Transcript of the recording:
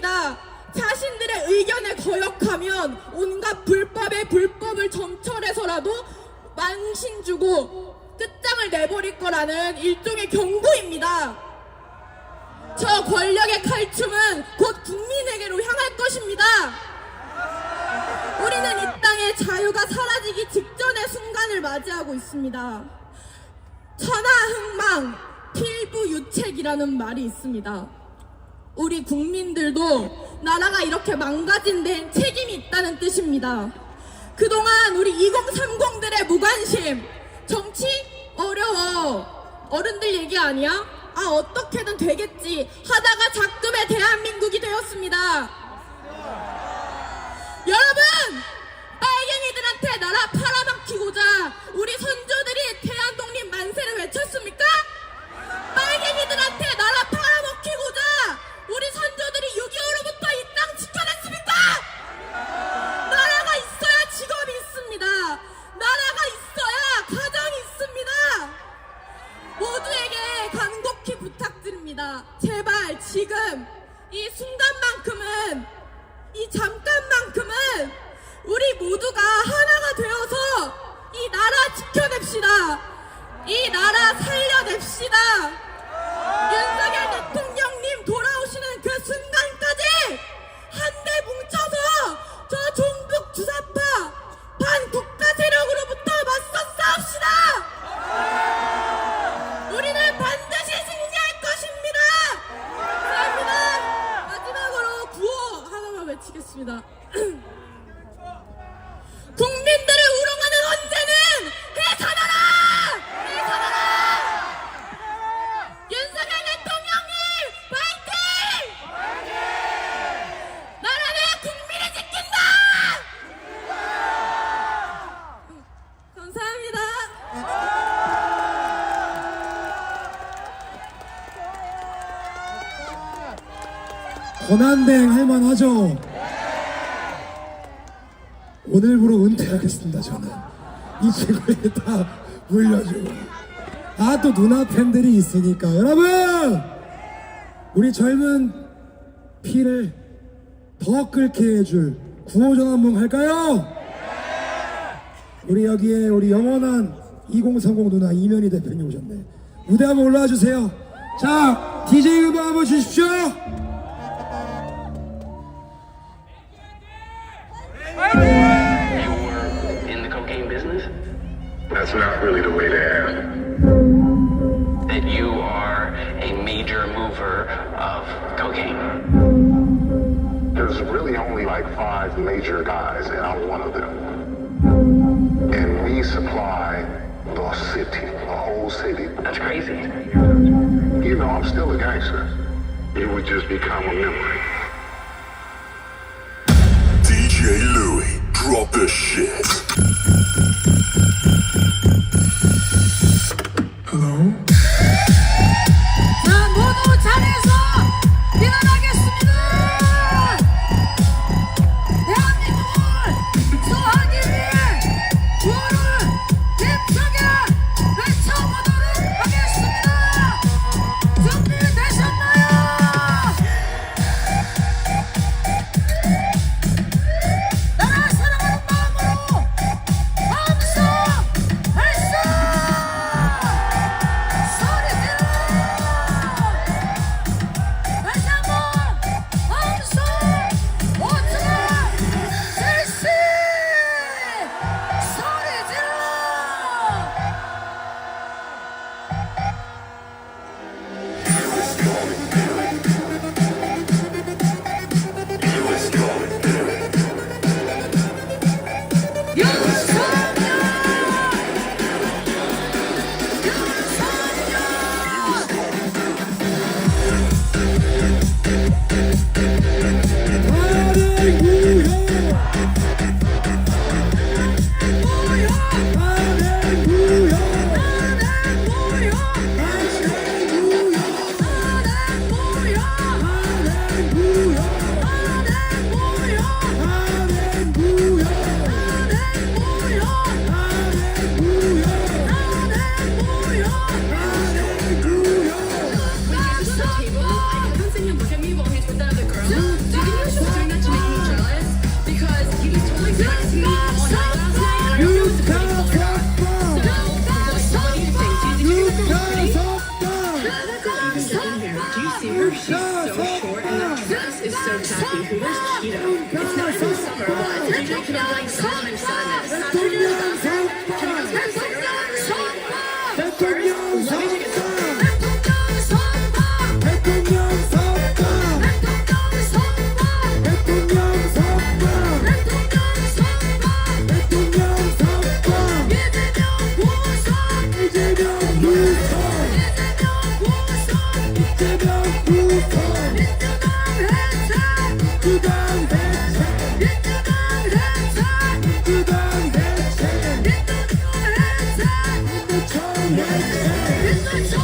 있습니다. 자신들의 의견에 거역하면 온갖 불법에 불법을 점철해서라도 만신 주고 끝장을 내버릴 거라는 일종의 경고입니다. 저 권력의 칼춤은 곧 국민에게로 향할 것입니다. 우리는 이 땅의 자유가 사라지기 직전의 순간을 맞이하고 있습니다. 천하흥망, 필부유책이라는 말이 있습니다. 우리 국민들도 나라가 이렇게 망가진 데엔 책임이 있다는 뜻입니다. 그동안 우리 2030들의 무관심, 정치 어려워. 어른들 얘기 아니야? 아, 어떻게든 되겠지. 하다가 작금의 대한민국이 되었습니다. 여러분! 부탁드립니다. 제발 지금 이 순간만큼은 이 잠깐만큼은 우리 모두가 하나가 되어서 이 나라 지켜냅시다. 이 나라 살려냅시다. 윤석열 대통령 하나만 외치겠습니다. 국민들을 우롱하는 언제는 해산하라! 해산하라! 윤석열 대통령님 파이팅! 나라는 국민을 지킨다! 감사합니다. 권한대행 할만하죠? 오늘부로 은퇴하겠습니다 저는. 이 친구에 다 물려주고. 아 또 누나 팬들이 있으니까 여러분! 우리 젊은 피를 더 끓게 해줄 구호전 한번 할까요? 우리 여기에 우리 영원한 2030 누나 이면희 대표님 오셨네. 무대 한번 올라와 주세요. 자 DJ 음악 한번 주십시오 That's not really the way to ask. That you are a major mover of cocaine? There's really only like five major guys, and I'm one of them. And we supply the city, the whole city. That's crazy. You know, I'm still a gangster. You would just become a memory. DJ Louie, drop this shit. Hello? 자, 모두 자리에서 일어나겠습니다. son. It's